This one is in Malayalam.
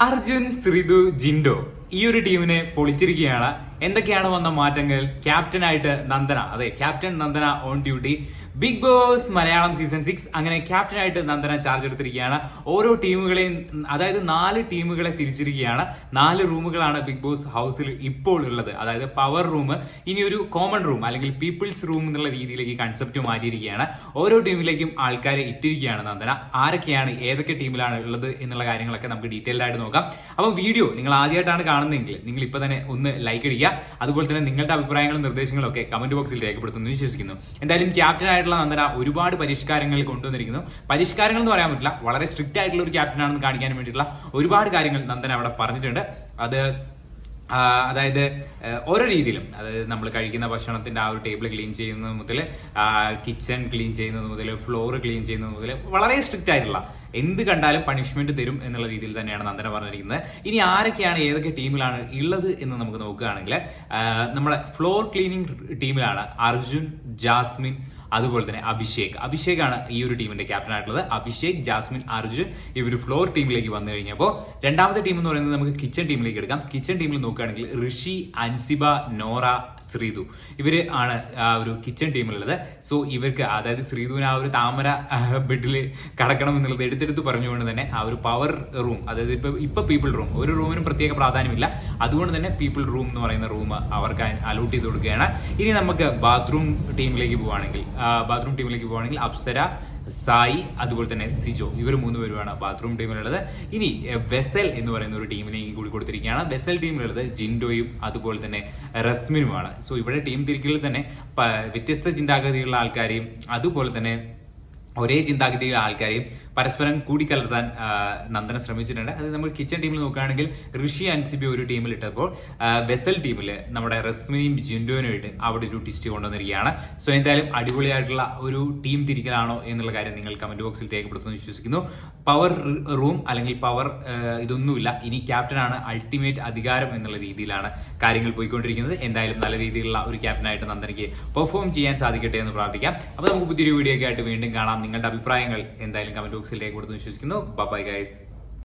അർജുൻ ശ്രീതു ജിൻഡോ. ഈ ഒരു ടീമിനെ പൊളിച്ചിരിക്കുകയാണ്. എന്തൊക്കെയാണ് വന്ന മാറ്റങ്ങൾ? ക്യാപ്റ്റനായിട്ട് നന്ദന. അതെ captain Nandana on duty Big Boss Malayalam season six അങ്ങനെ ക്യാപ്റ്റനായിട്ട് നന്ദന ചാർജ് എടുത്തിരിക്കുകയാണ്. ഓരോ ടീമുകളെയും അതായത് നാല് ടീമുകളെ തിരിച്ചിരിക്കുകയാണ്. നാല് റൂമുകളാണ് ബിഗ് ബോസ് ഹൗസിൽ ഇപ്പോൾ ഉള്ളത്. അതായത് പവർ റൂം ഇനി ഒരു കോമൺ റൂം അല്ലെങ്കിൽ പീപ്പിൾസ് റൂം എന്നുള്ള രീതിയിലേക്ക് കൺസെപ്റ്റ് മാറ്റിയിരിക്കുകയാണ്. ഓരോ ടീമിലേക്കും ആൾക്കാരെ ഇട്ടിരിക്കുകയാണ് നന്ദന. ആരൊക്കെയാണ് ഏതൊക്കെ ടീമിലാണ് ഉള്ളത് എന്നുള്ള കാര്യങ്ങളൊക്കെ നമുക്ക് ഡീറ്റെയിൽഡ് ആയിട്ട് നോക്കാം. അപ്പം വീഡിയോ നിങ്ങൾ ആദ്യമായിട്ടാണ് കാണുന്നതെങ്കിൽ നിങ്ങൾ ഇപ്പൊ തന്നെ ഒന്ന് ലൈക്ക് അടിക്കുക. അതുപോലെ തന്നെ നിങ്ങളുടെ അഭിപ്രായങ്ങളും നിർദ്ദേശങ്ങളും ഒക്കെ കമന്റ് ബോക്സിൽ രേഖപ്പെടുത്തുന്നു. വിശ്വസിക്കുന്നു. എന്തായാലും ക്യാപ്റ്റൻ ആയിട്ടുള്ള നന്ദന ഒരുപാട് പരിഷ്കാരങ്ങൾ കൊണ്ടുവന്നിരിക്കുന്നു. പരിഷ്കാരങ്ങൾ എന്ന് പറയാൻ പറ്റില്ല. വളരെ സ്ട്രിക്റ്റ് ആയിട്ടുള്ള ഒരു ക്യാപ്റ്റൻ ആണെന്ന് കാണിക്കാൻ വേണ്ടിയിട്ടുള്ള ഒരുപാട് കാര്യങ്ങൾ നന്ദന അവിടെ പറഞ്ഞിട്ടുണ്ട്. അത് അതായത് ഓരോ രീതിയിലും. അതായത് നമ്മൾ കഴിക്കുന്ന ഭക്ഷണത്തിന്റെ ആ ഒരു ടേബിൾ ക്ലീൻ ചെയ്യുന്നത് മുതൽ കിച്ചൺ ക്ലീൻ ചെയ്യുന്നത് മുതൽ ഫ്ലോർ ക്ലീൻ ചെയ്യുന്നത് മുതൽ വളരെ സ്ട്രിക്റ്റ് ആയിട്ടുള്ള എന്ത് കണ്ടാലും പണിഷ്മെന്റ് തരും എന്നുള്ള രീതിയിൽ തന്നെയാണ് നന്ദന പറഞ്ഞിരിക്കുന്നത്. ഇനി ആരൊക്കെയാണ് ഏതൊക്കെ ടീമിലാണ് ഉള്ളത് എന്ന് നമുക്ക് നോക്കുകയാണെങ്കിൽ നമ്മളെ ഫ്ലോർ ക്ലീനിങ് ടീമിലാണ് അർജുൻ ജാസ്മിൻ അതുപോലെ തന്നെ അഭിഷേക്. അഭിഷേകാണ് ഈ ഒരു ടീമിന്റെ ക്യാപ്റ്റൻ ആയിട്ടുള്ളത്. അഭിഷേക് ജാസ്മിൻ അർജുൻ ഇവർ ഫ്ലോർ ടീമിലേക്ക് വന്നു കഴിഞ്ഞപ്പോൾ രണ്ടാമത്തെ ടീം എന്ന് പറയുന്നത് നമുക്ക് കിച്ചൺ ടീമിലേക്ക് എടുക്കാം. കിച്ചൺ ടീമിൽ നോക്കുകയാണെങ്കിൽ ഋഷി അൻസിബ നോറ ശ്രീതു ഇവർ ആണ് ആ ഒരു കിച്ചൺ ടീമിലുള്ളത് സോ ഇവർക്ക് അതായത് ശ്രീതുവിന് ആ ഒരു താമര ബെഡിൽ കടക്കണം എന്നുള്ളത് എടുത്തെടുത്ത് പറഞ്ഞുകൊണ്ട് തന്നെ ആ ഒരു പവർ റൂം അതായത് ഇപ്പൊ ഇപ്പൊ പീപ്പിൾ റൂം ഒരു റൂമിനും പ്രത്യേക പ്രാധാന്യമില്ല. അതുകൊണ്ട് തന്നെ പീപ്പിൾ റൂം എന്ന് പറയുന്ന റൂം അവർക്ക് അലോട്ട് ചെയ്ത് കൊടുക്കുകയാണ്. ഇനി നമുക്ക് ബാത്റൂം ടീമിലേക്ക് പോവുകയാണെങ്കിൽ ബാത്റൂം ടീമിലേക്ക് പോവുകയാണെങ്കിൽ അപ്സര സായി അതുപോലെ തന്നെ സിജോ ഇവർ മൂന്ന് പേരുമാണ് ബാത്റൂം ടീമിലുള്ളത് ഇനി വെസൽ എന്ന് പറയുന്ന ഒരു ടീമിലേക്ക് കൂടി കൊടുത്തിരിക്കുകയാണ്. വെസൽ ടീമിലുള്ളത് ജിൻഡോയും അതുപോലെ തന്നെ റസ്മിനുമാണ്. സോ ഇവിടെ ടീം തിരിക്കലിൽ തന്നെ വ്യത്യസ്ത ചിന്താഗതിയുള്ള ആൾക്കാരെയും അതുപോലെ തന്നെ ഒരേ ചിന്താഗതിയുള്ള ആൾക്കാരെയും പരസ്പരം കൂടിക്കലർത്താൻ നന്ദന ശ്രമിച്ചിട്ടുണ്ട്. അത് നമ്മൾ കിച്ചൺ ടീമിൽ നോക്കുകയാണെങ്കിൽ ഋഷി അൻസിബി ഒരു ടീമിൽ ഇട്ടപ്പോൾ വെസൽ ടീമിൽ നമ്മുടെ റസ്മിനിയും ജിൻഡോനും ഇട്ട് അവിടെ ഒരു ടിസ്റ്റ് കൊണ്ടുവന്നിരിക്കുകയാണ്. സോ എന്തായാലും അടിപൊളിയായിട്ടുള്ള ഒരു ടീം തിരിക്കലാണോ എന്നുള്ള കാര്യം നിങ്ങൾ കമന്റ് ബോക്സിൽ രേഖപ്പെടുത്തുന്നു വിശ്വസിക്കുന്നു. പവർ റൂം അല്ലെങ്കിൽ പവർ ഇതൊന്നുമില്ല. ഇനി ക്യാപ്റ്റനാണ് അൾട്ടിമേറ്റ് അധികാരം എന്നുള്ള രീതിയിലാണ് കാര്യങ്ങൾ പോയിക്കൊണ്ടിരിക്കുന്നത്. എന്തായാലും നല്ല രീതിയിലുള്ള ഒരു ക്യാപ്റ്റനായിട്ട് നന്ദനയ്ക്ക് പെർഫോം ചെയ്യാൻ സാധിക്കട്ടെ എന്ന് പ്രാർത്ഥിക്കാം. അപ്പോൾ നമുക്ക് പുതിയൊരു വീഡിയോ ഒക്കെ ആയിട്ട് വീണ്ടും കാണാം. നിങ്ങളുടെ അഭിപ്രായങ്ങൾ എന്തായാലും കമന്റ് ബോക്സിൽ രേഖപ്പെടുത്തുന്നു വിശ്വസിക്കുന്നു. Bye guys